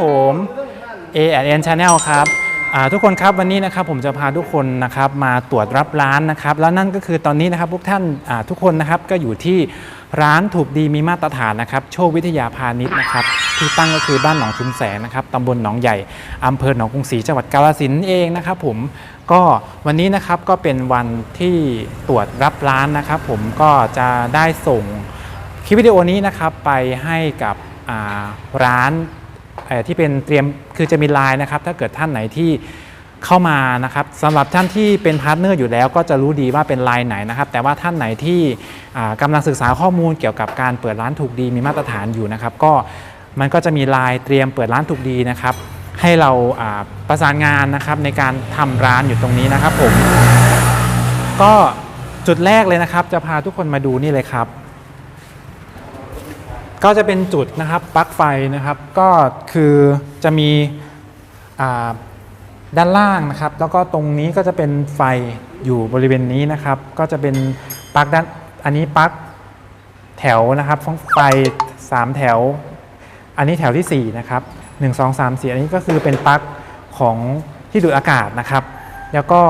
ผม A N Channel ครับทุกคนครับวันนี้นะครับผมจะพาทุกคนนะครับมาตรวจรับร้านนะครับ แล้วนั่นก็คือตอนนี้นะครับพวกท่านทุกคนนะครับก็อยู่ที่ร้านถูกดีมีมาตรฐานนะครับ โชควิทยาพาณิชย์นะครับ ที่ตั้งก็คือบ้านหนองชุมแสงนะครับตำบลหนองใหญ่อำเภอหนองกรุงศรีจังหวัดกาฬสินธุ์เองนะครับ ผมก็วันนี้นะครับก็เป็นวันที่ตรวจรับร้านนะครับ ผมก็จะได้ส่งคลิปวิดีโอนี้นะครับไปให้กับร้าน ที่เป็นเตรียมคือจะมีไลน์นะครับ ถ้าเกิดท่านไหนที่เข้ามานะครับสำหรับท่านที่เป็นพาร์ทเนอร์อยู่แล้ว ก็จะรู้ดีว่าเป็นไลน์ไหนนะครับ แต่ว่าท่านไหนที่อ่ากำลังศึกษาข้อมูลเกี่ยวกับการเปิดร้านถูกดีมีมาตรฐานอยู่นะครับ ก็มันก็จะมีไลน์เตรียมเปิดร้านถูกดีนะครับ ให้เราอ่าประสานงานนะครับในการทำร้านอยู่ตรงนี้นะครับผมก็จุดแรกเลยนะครับ จะพาทุกคนมาดูนี่เลยครับ ก็จะเป็นจุดนะครับปลั๊กไฟนะครับ ก็คือจะมีด้านล่างนะครับ แล้วก็ตรงนี้ก็จะเป็นไฟอยู่บริเวณนี้นะครับ ก็จะเป็นปลั๊กด้านอันนี้ปลั๊กแถวนะครับของไฟ 3 แถว อันนี้แถวที่ 4 นะครับ 1 2 3 4 อันนี้ก็คือเป็นปลั๊กของที่ดูดอากาศนะครับ แล้วก็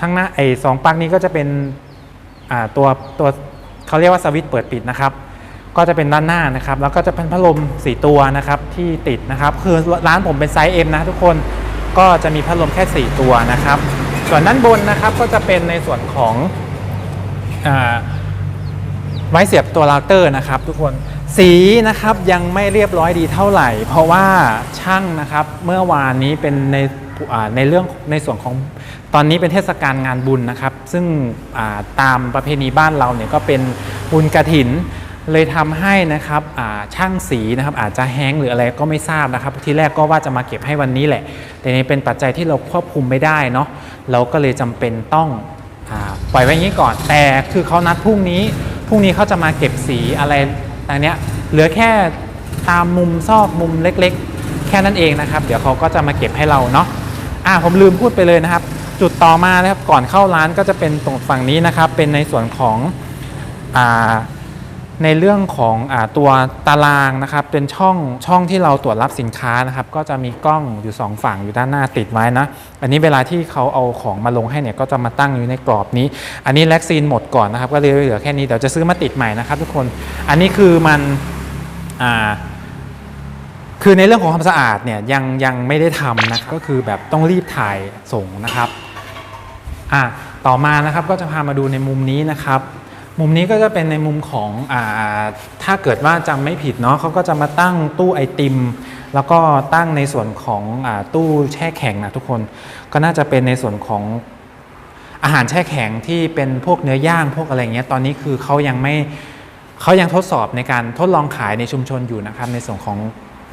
ทั้งหน้าไอ้สองปลั๊กนี้ก็จะเป็นตัวตัวเขาเรียกว่าสวิตช์เปิดปิดนะครับ ก็จะเป็นด้านหน้านะครับ แล้วก็จะเป็นพัดลม 4 ตัวนะครับที่ติดนะครับ คือร้านผมเป็นไซส์ M นะทุกคนก็จะมีพัดลมแค่ 4 ตัวนะครับ ส่วนด้านบนนะครับก็จะเป็นในส่วนของอไว้เสียบตัวเราเตอร์นะครับ ทุกคนสีนะครับยังไม่เรียบร้อยดีเท่าไหร่ เพราะว่าช่างนะครับเมื่อวานนี้เป็นในในเรื่องในส่วนของตอนนี้เป็นเทศกาลงานบุญนะครับ ซึ่งตามประเพณีบ้านเราเนี่ยก็เป็นบุญกระถิน เลยทำให้นะครับช่างสีนะครับอาจจะแห้งหรืออะไรก็ไม่ทราบนะครับ ที่แรกก็ว่าจะมาเก็บให้วันนี้แหละ แต่นี่เป็นปัจจัยที่เราควบคุมไม่ได้เนาะเราก็เลยจำเป็นต้องอปล่อยไว้อย่างนี้ก่อน แต่คือเขานัดพรุ่งนี้พรุ่งนี้เขาจะมาเก็บสีอะไรต่างเนี้ยเหลือแค่ตามมุมซอกมุมเล็กๆ แค่นั้นเองนะครับ เดี๋ยวเขาก็จะมาเก็บให้เราเนาะอ่าผมลืมพูดไปเลยนะครับ จุดต่อมานะครับก่อนเข้าร้านก็จะเป็นตรงฝั่งนี้นะครับ เป็นในส่วนของอ่า ในเรื่องของอตัวตารางนะครับเป็นช่องช่องที่เราตรวจรับสินค้านะครับ ก็จะมีกล้องอยู่ 2 ฝั่งอยู่ด้านหน้าติดไว้นะ อันนี้เวลาที่เขาเอาของมาลงให้เนี่ยก็จะมาตั้งอยู่ในกรอบนี้ อันนี้แล็กซีนหมดก่อนนะครับ ก็เลยเหลือแค่นี้เดี๋ยวจะซื้อมาติดใหม่นะครับ ทุกคนอันนี้คือมันอ่าคือในเรื่องของความสะอาดเนี่ยยังยังไม่ได้ทำนะก็คือแบบต้องรีบถ่ายส่งนะครับอะต่อมานะครับก็จะพามาดูในมุมนี้นะครับ มุมนี้ก็จะเป็นในมุมของอถ้าเกิดว่าจำไม่ผิดเนาะเขาก็จะมาตั้งตู้ไอติม แล้วก็ตั้งในส่วนของอตู้แช่แข็งนะทุกคน ก็น่าจะเป็นในส่วนของอาหารแช่แข็งที่เป็นพวกเนื้อย่างพวกอะไรเงี้ยตอนนี้คือเขายังไม่เขายังทดสอบในการทดลองขายในชุมชนอยู่นะครับ ในส่วนของ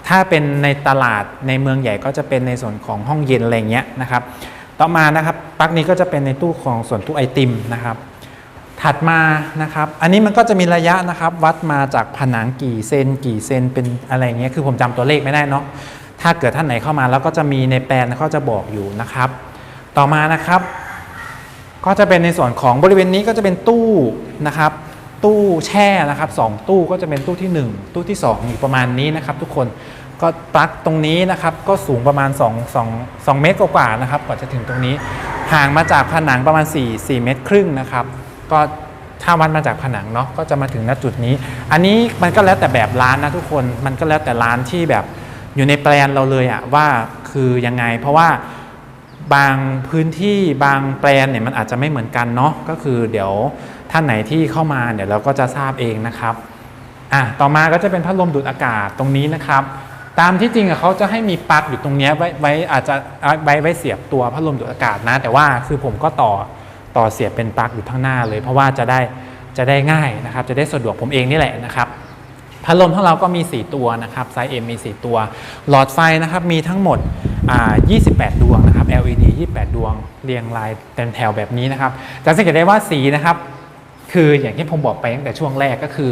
ถ้าเป็นในตลาดในเมืองใหญ่ก็จะเป็นในส่วนของห้องเย็นอะไรเงี้ยนะครับ ต่อมานะครับปลั๊กนี้ก็จะเป็นในตู้ของส่วนตู้ไอติมนะครับ ถัดมานะครับ อันนี้มันก็จะมีระยะนะครับ วัดมาจากผนังกี่เซนกี่เซนเป็นอะไรเงี้ย คือผมจำตัวเลขไม่ได้เนาะ ถ้าเกิดท่านไหนเข้ามาแล้วก็จะมีในแปลนเขาจะบอกอยู่นะครับ ต่อมานะครับ ก็จะเป็นในส่วนของบริเวณนี้ก็จะเป็นตู้นะครับ ตู้แช่นะครับสองตู้ก็จะเป็นตู้ที่ 1 ตู้ที่2อยู่ประมาณนี้นะครับ ทุกคน ก็ปลั๊กตรงนี้นะครับ ก็สูงประมาณ2 2 2เมตรกว่าๆนะครับ กว่าจะถึงตรงนี้ ห่างมาจากผนังประมาณ 4 4 เมตรครึ่งนะครับ ก็ถ้าวัดมาจากผนังเนาะก็จะมาถึงณจุดนี้ อันนี้มันก็แล้วแต่แบบร้านนะทุกคนมันก็แล้วแต่ร้านที่แบบอยู่ในแปลนเราเลยอะว่าคือยังไง เพราะว่าบางพื้นที่บางแปลนเนี่ยมันอาจจะไม่เหมือนกันเนาะก็คือเดี๋ยวท่านไหนที่เข้ามาเดี๋ยวเราก็จะทราบเองนะครับอะต่อมาก็จะเป็นพัดลมดูดอากาศตรงนี้นะครับ ตามที่จริงเขาจะให้มีปลั๊กอยู่ตรงนี้ไว้ไว้อาจจะไว้ไว้เสียบตัวพัดลมดูดอากาศนะ แต่ว่าคือผมก็ต่อ ต่อเสียบเป็นปลั๊กอยู่ข้างหน้าเลย เพราะว่าจะได้จะได้ง่ายนะครับ จะได้สะดวกผมเองนี่แหละนะครับพัดลมของเราก็มี 4 ตัวนะครับไซส์ M มี 4 ตัว หลอดไฟนะครับมีทั้งหมด 28 ดวงนะครับ LED 28 ดวง เรียงรายเต็มแถวแบบนี้นะครับจะสังเกตได้ว่าสีนะครับ คืออย่างที่ผมบอกไปตั้งแต่ช่วงแรกก็คือ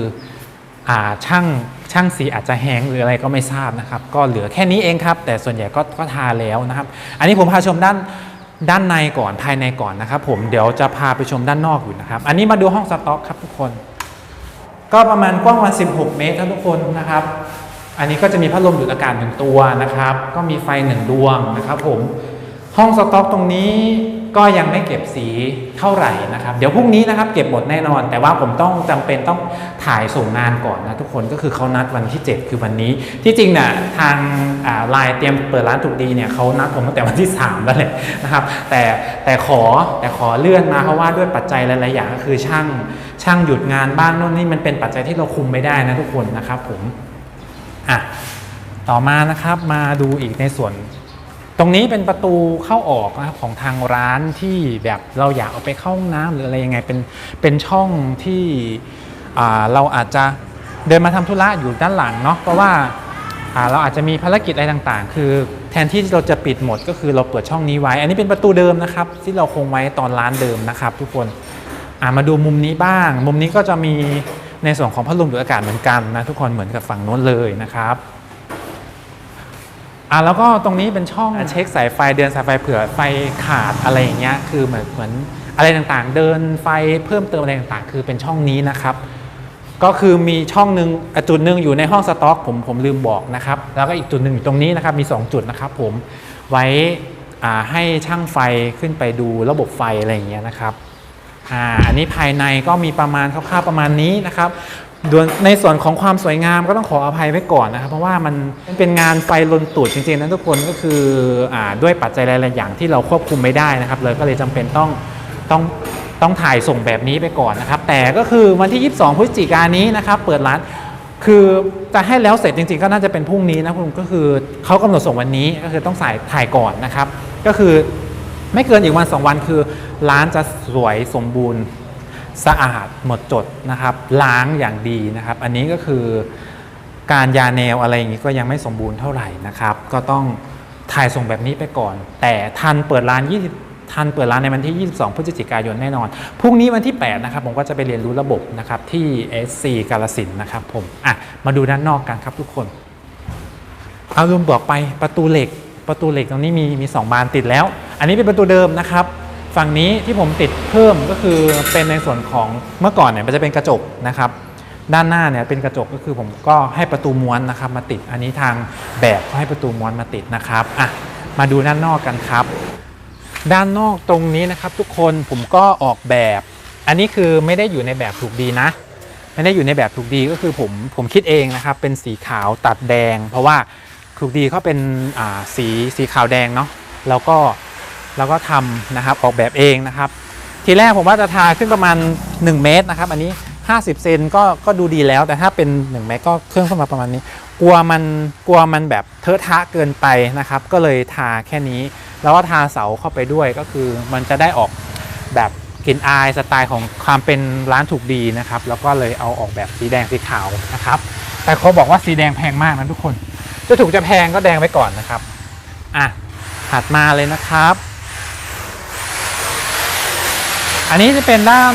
อช่างช่างสีอาจจะแห้งหรืออะไรก็ไม่ทราบนะครับ ก็เหลือแค่นี้เองครับ แต่ส่วนใหญ่ก็ก็ทาแล้วนะครับ อันนี้ผมพาชมด้าน ด้านในก่อนภายในก่อนนะครับ ผมเดี๋ยวจะพาไปชมด้านนอกอยู่นะครับ อันนี้มาดูห้องสต็อกครับทุกคน ก็ประมาณกว้างวัน 16 เมตรครับทุกคนนะครับ อันนี้ก็จะมีพัดลมดูดอากาศหนึ่งตัวนะครับ ก็มีไฟหนึ่งดวงนะครับ ผมห้องสต็อกตรงนี้ ก็ยังไม่เก็บสีเท่าไหร่นะครับ เดี๋ยวพรุ่งนี้นะครับเก็บหมดแน่นอน แต่ว่าผมต้องจำเป็นต้องถ่ายส่งงานก่อนนะทุกคนก็คือเขานัดวันที่ 7 คือวันนี้ ที่จริงเนี่ยทางไลน์เตรียมเปิดร้านถูกดีเนี่ยเขานัดผมตั้งแต่วันที่ 3 แล้วแหละนะครับ แต่แต่ขอแต่ขอเลื่อนมาเพราะว่าด้วยปัจจัยหลายๆอย่างก็คือช่างช่างหยุดงานบ้างโน่นนี่มันเป็นปัจจัยที่เราคุมไม่ได้นะทุกคนนะครับผมอะต่อมานะครับมาดูอีกในส่วน ตรงนี้เป็นประตูเข้าออกนะครับของทางร้านที่แบบเราอยากเอาไปเข้าห้องน้ำหรืออะไรยังไงเป็นเป็นช่องที่อ่าเราอาจจะเดินมาทำธุระอยู่ด้านหลังเนาะเพราะว่าอ่าเราอาจจะมีภารกิจอะไรต่างๆ คือแทนที่เราจะปิดหมดก็คือเราเปิดช่องนี้ไว้ อันนี้เป็นประตูเดิมนะครับ ที่เราคงไว้ตอนร้านเดิมนะครับ ทุกคนอ่ามาดูมุมนี้บ้าง มุมนี้ก็จะมีในส่วนของพัดลมดูดอากาศเหมือนกันนะทุกคนเหมือนกับฝั่งโน้นเลยนะครับ อะแล้วก็ตรงนี้เป็นช่องเช็คสายไฟเดินสายไฟเผื่อไฟขาดอะไรอย่างเงี้ยคือเหมือนเหมือนอะไรต่างๆ เดินไฟเพิ่มเติมอะไรต่างๆ คือเป็นช่องนี้นะครับ ก็คือมีช่องหนึ่งจุดหนึ่งอยู่ในห้องสต็อก ผมผมลืมบอกนะครับ แล้วก็อีกจุดหนึ่งอยู่ตรงนี้นะครับมี 2 จุดนะครับ ผมไว้อ่าให้ช่างไฟขึ้นไปดูระบบไฟอะไรอย่างเงี้ยนะครับอ่าอันนี้ภายในก็มีประมาณคร่าวๆประมาณนี้นะครับ ในส่วนของความสวยงามก็ต้องขออภัยไว้ก่อนนะครับ เพราะว่ามันเป็นงานไฟลนตูดจริงๆนะทุกคนก็คืออด้วยปัจจัยหลายๆอย่างที่เราควบคุมไม่ได้นะครับเลยก็เลยจำเป็นต้องต้องต้องถ่ายส่งแบบนี้ไปก่อนนะครับ แต่ก็คือวันที่ 22 พฤศจิกายนนี้นะครับ เปิดร้านคือจะให้แล้วเสร็จจริงๆ ก็น่าจะเป็นพรุ่งนี้นะคุณก็คือเขากำหนดส่งวันนี้ก็คือต้องสายถ่ายก่อนนะครับ ก็คือไม่เกินอีกวันสองวันคือร้านจะสวยสมบูรณ์ สะอาดหมดจดนะครับ ล้างอย่างดีนะครับ อันนี้ก็คือการยาแนวอะไรอย่างนี้ก็ยังไม่สมบูรณ์เท่าไหร่นะครับ ก็ต้องถ่ายส่งแบบนี้ไปก่อน แต่ทันเปิดร้าน20ทันเปิดร้านในวันที่ 22 พฤศจิกายนแน่นอน พรุ่งนี้วันที่ 8 นะครับ ผมก็จะไปเรียนรู้ระบบนะครับที่ SC กาลสินนะครับผมอะมาดูด้านนอกกันครับทุกคน เอาลืมบอกไปประตูเหล็ก ประตูเหล็กตรงนี้มีมี2บานติดแล้ว อันนี้เป็นประตูเดิมนะครับ ฝั่งนี้ที่ผมติดเพิ่มก็คือเป็นในส่วนของเมื่อก่อนเนี่ยมันจะเป็นกระจกนะครับ ด้านหน้าเนี่ยเป็นกระจกก็คือผมก็ให้ประตูม้วนนะครับมาติดอันนี้ทางแบบก็ให้ประตูม้วนมาติดนะครับอะมาดูด้านนอกกันครับ ด้านนอกตรงนี้นะครับ ทุกคนผมก็ออกแบบ อันนี้คือไม่ได้อยู่ในแบบถูกดีนะ ไม่ได้อยู่ในแบบถูกดีก็คือผมผมคิดเองนะครับ เป็นสีขาวตัดแดง เพราะว่าถูกดีเขาเป็นสีสีขาวแดงเนาะแล้วก็ แล้วก็ทำนะครับออกแบบเองนะครับ ทีแรกผมว่าจะทาขึ้นประมาณ 1 เมตรนะครับ อันนี้ 50 เซนก็ก็ดูดีแล้ว แต่ถ้าเป็น 1 เมตรก็เครื่องขึ้นมาประมาณนี้ กลัวมันกลัวมันแบบเทอะทะเกินไปนะครับ ก็เลยทาแค่นี้ แล้วก็ทาเสาเข้าไปด้วยก็คือมันจะได้ออกแบบกลิ่นอายสไตล์ของความเป็นร้านถูกดีนะครับ แล้วก็เลยเอาออกแบบสีแดงสีขาวนะครับ แต่เขาบอกว่าสีแดงแพงมากนะทุกคน จะถูกจะแพงก็แดงไว้ก่อนนะครับ อะถัดมาเลยนะครับ อันนี้จะเป็นด้าน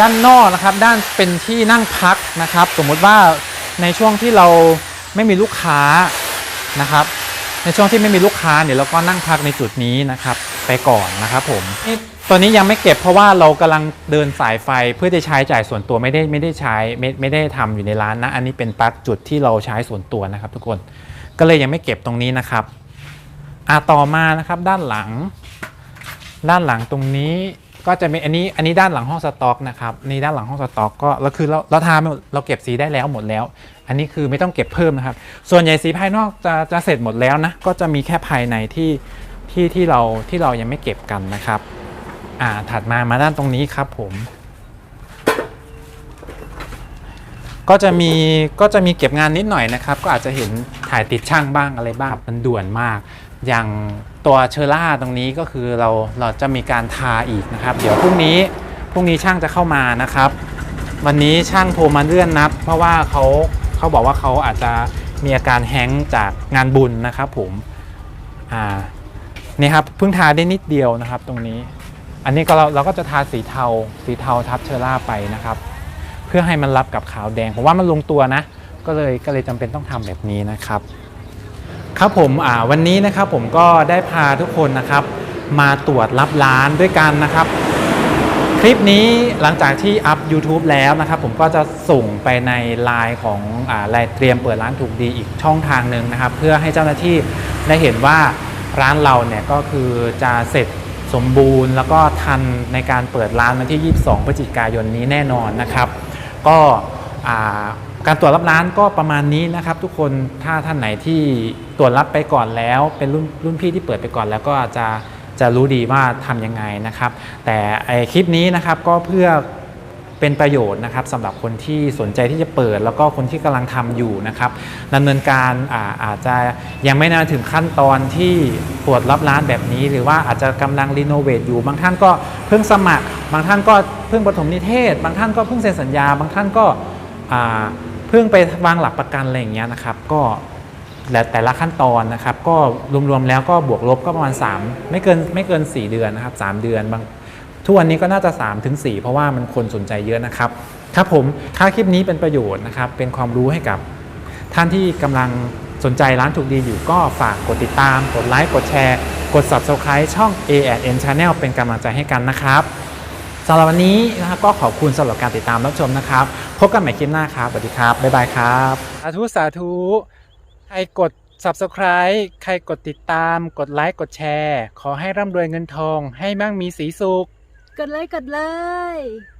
ด้านนอกนะครับ ด้านเป็นที่นั่งพักนะครับ สมมุติว่าในช่วงที่เราไม่มีลูกค้านะครับ ในช่วงที่ไม่มีลูกค้าเนี่ยวเราก็นั่งพักในจุดนี้นะครับ ไปก่อนนะครับผมนี่ตัวนี้ยังไม่เก็บเพราะว่าเรากำลังเดินสายไฟเพื่อจะใช้จ่ายส่วนตัวไม่ได้ไม่ได้ใช้ไม่ไม่ได้ทำอยู่ในร้านนะ อันนี้เป็นปลั๊กจุดที่เราใช้ส่วนตัวนะครับ ทุกคนก็เลยยังไม่เก็บตรงนี้นะครับอะต่อมานะครับด้านหลัง ด้านหลังตรงนี้ ก็จะมีอันนี้อันนี้ด้านหลังห้องสต็อกนะครับนี่ด้านหลังห้องสต็อกก็เราคือเราเราทาเราเก็บสีได้แล้วหมดแล้ว อันนี้คือไม่ต้องเก็บเพิ่มนะครับ ส่วนใหญ่สีภายนอกจะจะเสร็จหมดแล้วนะก็จะมีแค่ภายในที่ที่ที่เราที่เรายังไม่เก็บกันนะครับอ่าถัดมามาด้านตรงนี้ครับผม ก็จะมีก็จะมีเก็บงานนิดหน่อยนะครับ ก็อาจจะเห็นถ่ายติดช่างบ้างอะไรบ้างมันด่วนมาก อย่างตัวเชอร่าตรงนี้ก็คือเราเราจะมีการทาอีกนะครับ เดี๋ยวพรุ่งนี้พรุ่งนี้ช่างจะเข้ามานะครับ วันนี้ช่างโทรมาเลื่อนนัด เพราะว่าเขาเขาบอกว่าเขาอาจจะมีอาการแฮงก์จากงานบุญนะครับ ผมอ่านี่ครับเพิ่งทาได้นิดเดียวนะครับ ตรงนี้ อันนี้ก็เราเราก็จะทาสีเทาสีเทาทับเชอร่าไปนะครับเพื่อให้มันรับกับขาวแดงผมว่ามันลงตัวนะ ก็เลยก็เลยจำเป็นต้องทำแบบนี้นะครับ ครับผมวันนี้นะครับผมก็ได้พาทุกคนนะครับ มาตรวจรับร้านด้วยกันนะครับคลิปนี้หลังจากที่อัพ YouTube แล้วนะครับผมก็จะส่งไปในไลน์ของอไลน์เตรียมเปิดร้านถูกดีอีกช่องทางหนึ่งนะครับ เพื่อให้เจ้าหน้าที่ได้เห็นว่าร้านเราเนี่ยก็คือจะเสร็จสมบูรณ์ แล้วก็ทันในการเปิดร้านวันที่ 22 พฤศจิกายนนี้แน่นอนนะครับ ก็อ่าการตรวจรับร้านก็ประมาณนี้นะครับ ทุกคนถ้าท่านไหนที่ตรวจรับไปก่อนแล้ว เป็นรุ่นรุ่นพี่ที่เปิดไปก่อนแล้วก็จะจะรู้ดีว่าทำยังไงนะครับ แต่ไอคลิปนี้นะครับก็เพื่อ เป็นประโยชน์นะครับสำหรับคนที่สนใจที่จะเปิด แล้วก็คนที่กำลังทำอยู่นะครับดำเนินการอาอาจจะยังไม่นานถึงขั้นตอนที่ตรวจรับร้านแบบนี้ หรือว่าอาจจะกำลังรีโนเวทอยู่ บางท่านก็เพิ่งสมัคร บางท่านก็เพิ่งปฐมนิเทศ บางท่านก็เพิ่งเซ็นสัญญา บางท่านก็เพิ่งไปวางหลักประกันอะไรอย่างเงี้ยนะครับก็และแต่ละขั้นตอนนะครับ ก็รวมๆแล้วก็บวกลบก็ประมาณ 3 ไม่เกินไม่เกิน 4 เดือนนะครับ3เดือนบาง ทุกวันนี้ก็น่าจะ3ถึง4เพราะว่ามันคนสนใจเยอะนะครับ ครับผมถ้าคลิปนี้เป็นประโยชน์นะครับ เป็นความรู้ให้กับท่านที่กำลังสนใจร้านถูกดีอยู่ก็ฝากกดติดตาม กดไลค์ กดแชร์ กด Subscribe ช่อง A&N Channel เป็นกำลังใจให้กันนะครับสำหรับวันนี้นะครับก็ขอบคุณสำหรับการติดตามรับชมนะครับ พบกันใหม่คลิปหน้าครับ สวัสดีครับ บ๊ายบายครับสาธุสาธุใครกด subscribe ใครกดติดตาม กดไลค์ กดแชร์ ขอให้ร่ำรวยเงินทอง ให้มั่งมีสีสุข กดเลยกดเลย